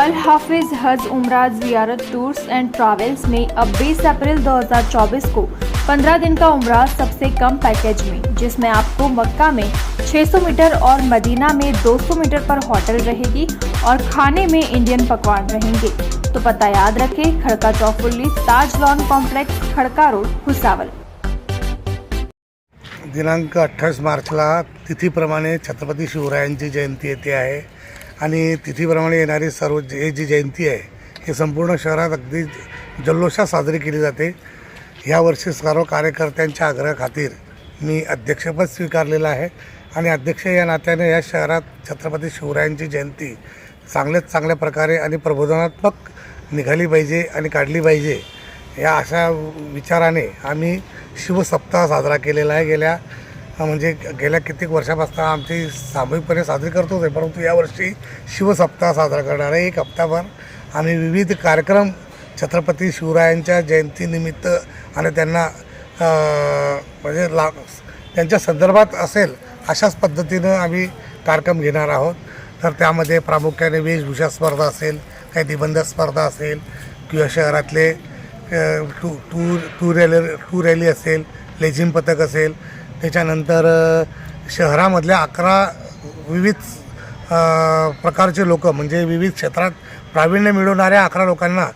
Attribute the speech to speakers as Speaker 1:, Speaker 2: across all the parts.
Speaker 1: अल हाफिज हज उम्रा जियारत tours end travels में अब 20 अप्रैल 2024 को 15 दिन का उम्रा सबसे कम पैकेज में, जिसमें आपको मक्का में 600 मीटर और मदीना में 200 मीटर पर होटल रहेगी और खाने में इंडियन पकवान रहेंगे। तो पता याद रखें, Khadka Chaufulli Taj lawn complex, Khadka road, Bhusawal.
Speaker 2: दिनांक अठ्ठावीस मार्चला तिथीप्रमाणे छत्रपती शिवरायांची जयंती येते आहे. आणि तिथीप्रमाणे येणारी सर्व जे जी जयंती आहे ही संपूर्ण शहरात अगदी जल्लोषात साजरी केली जाते. यावर्षी सर्व कार्यकर्त्यांच्या आग्रहाखातीर मी अध्यक्षपद स्वीकारलेलं आहे आणि अध्यक्ष या नात्याने या शहरात छत्रपती शिवरायांची जयंती चांगल्याच चांगल्या प्रकारे आणि प्रबोधनात्मक निघाली पाहिजे आणि काढली पाहिजे या अशा विचाराने आम्ही शिवसप्ताह साजरा केलेला आहे. गेल्या म्हणजे गेल्या कित्येक वर्षापासून आमची सामूहिकपणे साजरी करतोच आहे परंतु यावर्षी शिवसप्ताह साजरा करणार आहे एक हप्ताभर. आम्ही विविध कार्यक्रम छत्रपती शिवरायांच्या जयंतीनिमित्त आणि त्यांना म्हणजे ला त्यांच्या संदर्भात असेल अशाच पद्धतीनं आम्ही कार्यक्रम घेणार आहोत. तर त्यामध्ये प्रामुख्याने वेशभूषा स्पर्धा असेल काही निबंध स्पर्धा असेल किंवा शहरातले टू टू टूर रॅली टू रॅली असेल लेझिम पथक असेल त्याच्यानंतर शहरामधल्या अकरा विविध प्रकारचे लोक म्हणजे विविध क्षेत्रात प्रावीण्य मिळवणाऱ्या अकरा लोकांना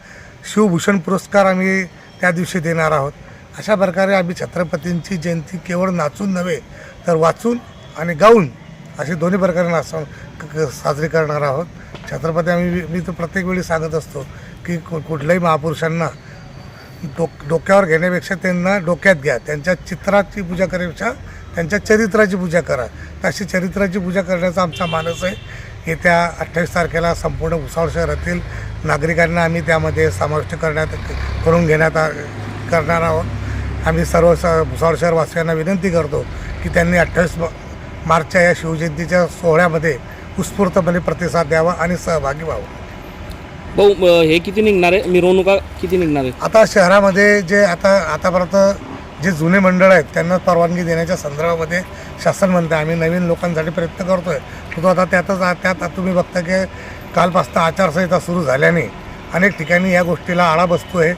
Speaker 2: शिवभूषण पुरस्कार आम्ही त्या दिवशी देणार आहोत. अशा प्रकारे आम्ही छत्रपतींची जयंती केवळ नाचून नव्हे तर वाचून आणि गाऊन असे दोन्ही प्रकारे नाच क- साजरी करणार आहोत. छत्रपती आम्ही मी तर प्रत्येक वेळी सांगत असतो की कु कुठल्याही महापुरुषांना डोक डोक्यावर घेण्यापेक्षा त्यांना डोक्यात घ्या. त्यांच्या चित्राची पूजा करण्यापेक्षा त्यांच्या चरित्राची पूजा करा. तशी चरित्राची पूजा करण्याचा आमचा मानस आहे. येत्या अठ्ठावीस तारखेला संपूर्ण भुसावळ शहरातील नागरिकांना आम्ही त्यामध्ये समाविष्ट करण्यात करून घेण्यात आ करणार आहोत. आम्ही सर्व स भुसावळ शहरवासियांना विनंती करतो की त्यांनी अठ्ठावीस मार्चच्या या शिवजयंतीच्या सोहळ्यामध्ये उत्स्फूर्तपणे प्रतिसाद द्यावा आणि सहभागी व्हावं.
Speaker 3: भाऊ हे किती निघणार आहे? मिरवणुका किती निघणार आहेत?
Speaker 2: आता शहरामध्ये जे आता आतापर्यंत जे जुने मंडळ आहेत त्यांना परवानगी देण्याच्या संदर्भामध्ये शासन म्हणतं आम्ही नवीन लोकांसाठी प्रयत्न करतो आहे परंतु आता त्यातच त्यात तुम्ही बघता की कालपासून आचारसंहिता सुरू झाल्याने अनेक ठिकाणी या गोष्टीला आळा बसतो आहे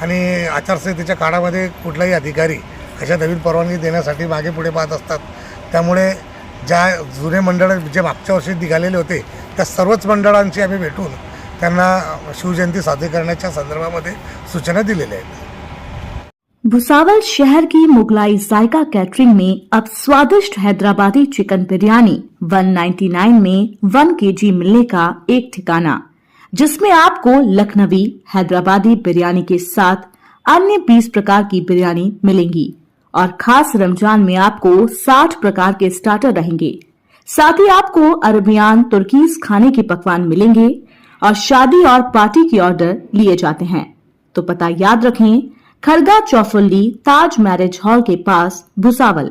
Speaker 2: आणि आचारसंहितेच्या काळामध्ये कुठलाही अधिकारी अशा नवीन परवानगी देण्यासाठी मागे पुढे पाहत असतात. त्यामुळे ज्या जुने मंडळ जे मागच्या वर्षी निघालेले होते त्या सर्वच मंडळांशी आम्ही भेटून शिवजयंती साजरी करण्याच्या संदर्भामध्ये सूचना दिलेल्या आहेत.
Speaker 4: भुसावल शहर की मुगलाई जायका कैटरिंग में अब स्वादिष्ट हैदराबादी चिकन बिरयानी 199 में 1 केजी मिलने का एक ठिकाना, जिसमें आपको लखनवी, हैदराबादी बिरयानी के साथ अन्य 20 प्रकार की बिरयानी मिलेंगी और खास रमज़ान में आपको 60 प्रकार के स्टार्टर रहेंगे। साथ ही आपको अरबियान तुर्कीज खाने के पकवान मिलेंगे और शादी और पार्टी के ऑर्डर लिए जाते हैं। तो पता याद रखें खरगा चौफुल्ली ताज मैरिज हॉल के पास भुसावल।